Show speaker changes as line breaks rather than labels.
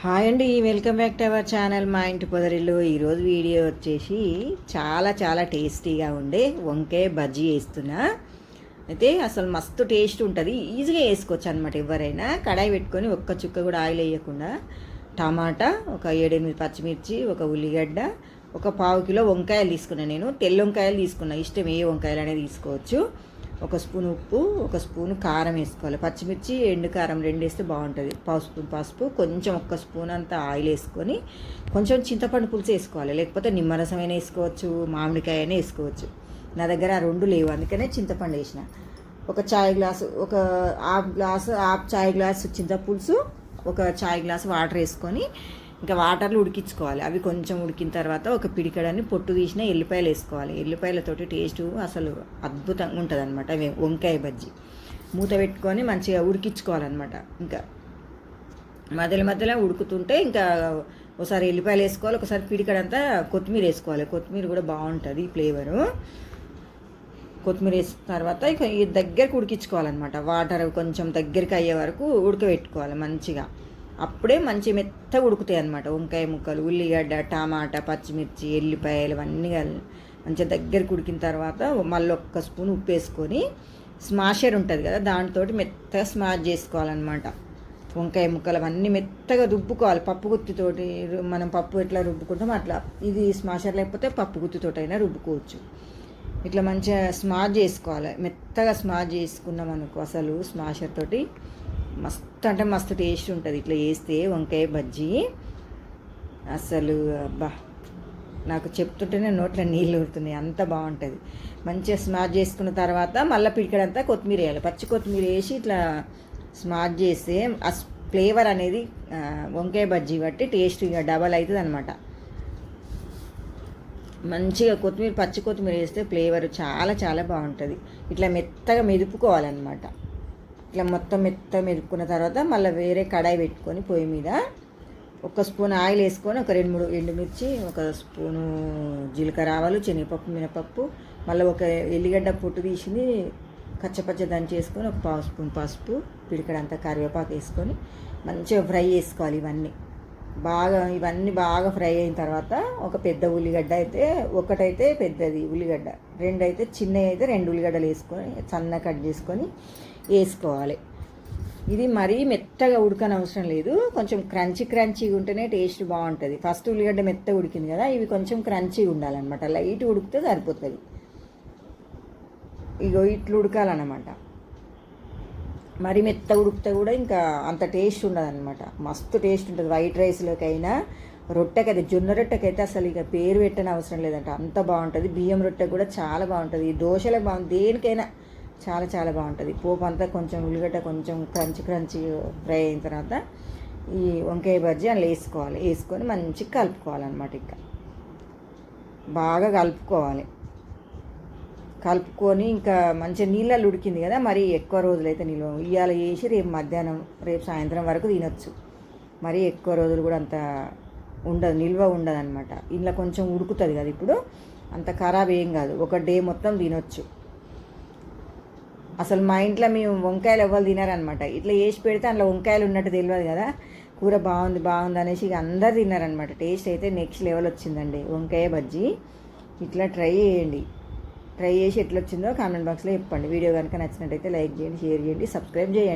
Hi అండి welcome back to our channel మా ఇంటి పొదరిలో ఈరోజు వీడియో వచ్చేసి చాలా చాలా టేస్టీగా ఉండే వంకాయ బజ్జీ వేస్తున్నా. అయితే అసలు మస్తు టేస్ట్ ఉంటుంది. ఈజీగా వేసుకోవచ్చు అనమాట ఎవరైనా. కడాయి పెట్టుకొని ఒక్క చుక్క కూడా ఆయిల్ వేయకుండా టమాటా ఒక ఏడెనిమిది పచ్చిమిర్చి ఒక ఉల్లిగడ్డ ఒక పావు కిలో వంకాయలు తీసుకున్నాను నేను. తెల్ల వంకాయలు తీసుకున్నా. ఇష్టం ఏ వంకాయలు అనేది తీసుకోవచ్చు. ఒక స్పూన్ ఉప్పు ఒక స్పూన్ కారం వేసుకోవాలి. పచ్చిమిర్చి ఎండు కారం రెండు వేస్తే బాగుంటుంది. పావు స్పూన్ పసుపు కొంచెం ఒక్క స్పూన్ అంత ఆయిల్ వేసుకొని కొంచెం చింతపండు పులుసు వేసుకోవాలి. లేకపోతే నిమ్మరసమైనా వేసుకోవచ్చు మామిడికాయ అయినా వేసుకోవచ్చు. నా దగ్గర ఆ రెండు లేవు అందుకనే చింతపండు వేసిన. ఒక చాయ్ గ్లాసు ఒక హాఫ్ గ్లాసు హాఫ్ చాయ్ గ్లాసు చింతపులుసు ఒక చాయ్ గ్లాసు వాటర్ వేసుకొని ఇంకా వాటర్లు ఉడికించుకోవాలి. అవి కొంచెం ఉడికిన తర్వాత ఒక పిడికడని పొట్టు తీసిన ఎల్లిపాయలు వేసుకోవాలి. ఎల్లిపాయలతోటి టేస్ట్ అసలు అద్భుతంగా ఉంటుంది అనమాట వంకాయ బజ్జీ. మూత పెట్టుకొని మంచిగా ఉడికించుకోవాలన్నమాట. ఇంకా మధ్యలో మధ్యలో ఉడుకుతుంటే ఇంకా ఒకసారి ఎల్లిపాయలు వేసుకోవాలి. ఒకసారి పిడికడంతా కొత్తిమీర వేసుకోవాలి. కొత్తిమీర కూడా బాగుంటుంది ఫ్లేవరు. కొత్తిమీర వేసిన తర్వాత ఇక దగ్గరకు ఉడికించుకోవాలన్నమాట. వాటర్ కొంచెం దగ్గరికి అయ్యే వరకు ఉడకబెట్టుకోవాలి మంచిగా. అప్పుడే మంచి మెత్తగా ఉడుకుతాయి అనమాట వంకాయ ముక్కలు ఉల్లిగడ్డ టమాటా పచ్చిమిర్చి ఎల్లిపాయలు ఇవన్నీ మంచిగా దగ్గరికి ఉడికిన తర్వాత మళ్ళీ ఒక్క స్పూన్ ఉప్పు వేసుకొని స్మాషర్ ఉంటుంది కదా దాంతో మెత్తగా స్మాష్ చేసుకోవాలన్నమాట. వంకాయ ముక్కలు అవన్నీ మెత్తగా రుబ్బుకోవాలి. పప్పు గుత్తితోటి మనం పప్పు ఎట్లా రుబ్బుకుంటాం అట్లా. ఇది స్మాషర్ లేకపోతే పప్పు గుత్తితోటి అయినా రుబ్బుకోవచ్చు. ఇట్లా మంచిగా స్మాష్ చేసుకోవాలి. మెత్తగా స్మాష్ చేసుకున్నాం అనుకో అసలు స్మాషర్ తోటి మస్తు అంటే మస్తు టేస్ట్ ఉంటుంది. ఇట్లా వేస్తే వంకాయ బజ్జీ. అసలు అబ్బా నాకు చెప్తుంటేనే నోట్లో నీళ్ళు ఊరుతున్నాయి. అంత బాగుంటుంది. మంచిగా స్మార్ట్ చేసుకున్న తర్వాత మళ్ళీ పిడికడంతా కొత్తిమీర వేయాలి. పచ్చి కొత్తిమీర వేసి ఇట్లా స్మార్ట్ చేస్తే ఆ ఫ్లేవర్ అనేది వంకాయ బజ్జీ బట్టి టేస్ట్ ఇక డబల్ అవుతుంది అనమాట మంచిగా కొత్తిమీర పచ్చి కొత్తిమీర వేస్తే ఫ్లేవర్ చాలా చాలా బాగుంటుంది. ఇట్లా మెత్తగా మెదుపుకోవాలన్నమాట. ఇట్లా మొత్తం మెత్త మెరుక్కున్న తర్వాత మళ్ళీ వేరే కడాయి పెట్టుకొని పొయ్యి మీద ఒక స్పూన్ ఆయిల్ వేసుకొని ఒక రెండు మూడు ఎండుమిర్చి ఒక స్పూను జీలకర్ర ఆవాలు శనగపప్పు మినపప్పు మళ్ళీ ఒక ఎల్లిగడ్డ పొట్టు తీసింది కచ్చపచ్చ దంచేసుకొని ఒక పావు స్పూన్ పసుపు పిడికడంతా కరివేపాకు వేసుకొని మంచిగా ఫ్రై చేసుకోవాలి ఇవన్నీ. బాగా ఇవన్నీ బాగా ఫ్రై అయిన తర్వాత ఒక పెద్ద ఉల్లిగడ్డ అయితే ఒకటైతే పెద్దది ఉల్లిగడ్డ రెండు అయితే చిన్నవి అయితే రెండు ఉల్లిగడ్డలు వేసుకొని సన్న కట్ చేసుకొని వేసుకోవాలి. ఇది మరీ మెత్తగా ఉడకని అవసరం లేదు. కొంచెం క్రంచి క్రంచీగా ఉంటేనే టేస్ట్ బాగుంటుంది. ఫస్ట్ ఉల్లిగడ్డ మెత్త ఉడికింది కదా ఇవి కొంచెం క్రంచీగా ఉండాలన్నమాట. లైట్ ఉడికితే సరిపోతుంది. ఇగో ఇట్లు ఉడకాలన్నమాట. మరి మెత్త ఉడికితే కూడా ఇంకా అంత టేస్ట్ ఉండదు అనమాట మస్తు టేస్ట్ ఉంటుంది. వైట్ రైస్లోకైనా రొట్టెకైతే జొన్న రొట్టెకైతే అసలు ఇక పేరు పెట్టని అవసరం లేదంట. అంత బాగుంటుంది. బియ్యం రొట్టె కూడా చాలా బాగుంటుంది. దోశలకు బాగుంది దేనికైనా చాలా చాలా బాగుంటుంది. పోపు అంతా కొంచెం ఉల్లిగడ్డ కొంచెం క్రంచి క్రంచి ఫ్రై అయిన తర్వాత ఈ వంకాయ బజ్జీ అందులో వేసుకోవాలి. వేసుకొని మంచిగా కలుపుకోవాలన్నమాట ఇంకా. బాగా కలుపుకోవాలి. కలుపుకొని ఇంకా మంచిగా నీళ్ళల్లో ఉడికింది కదా మరి ఎక్కువ రోజులైతే నిల్వ ఇవాళ వేసి రేపు మధ్యాహ్నం రేపు సాయంత్రం వరకు తినొచ్చు. మరి ఎక్కువ రోజులు కూడా అంత ఉండదు నిల్వ ఉండదు అనమాట ఇంట్లో కొంచెం ఉడుకుతుంది కదా ఇప్పుడు. అంత ఖరాబ్ ఏం కాదు. ఒక డే మొత్తం తినొచ్చు. అసలు మా ఇంట్లో మేము వంకాయలు ఎవ్వరు తినారనమాట ఇట్లా వేసి పెడితే అందులో వంకాయలు ఉన్నట్టు తెలియదు కదా. కూర బాగుంది బాగుంది అనేసి ఇక అందరు తిన్నారనమాట టేస్ట్ అయితే నెక్స్ట్ లెవెల్ వచ్చిందండి వంకాయ బజ్జీ. ఇట్లా ట్రై చేయండి. ట్రై చేసి ఎట్లా వచ్చిందో కామెంట్ బాక్స్లో చెప్పండి. వీడియో కనుక నచ్చినట్టయితే లైక్ చేయండి షేర్ చేయండి సబ్స్క్రైబ్ చేయండి.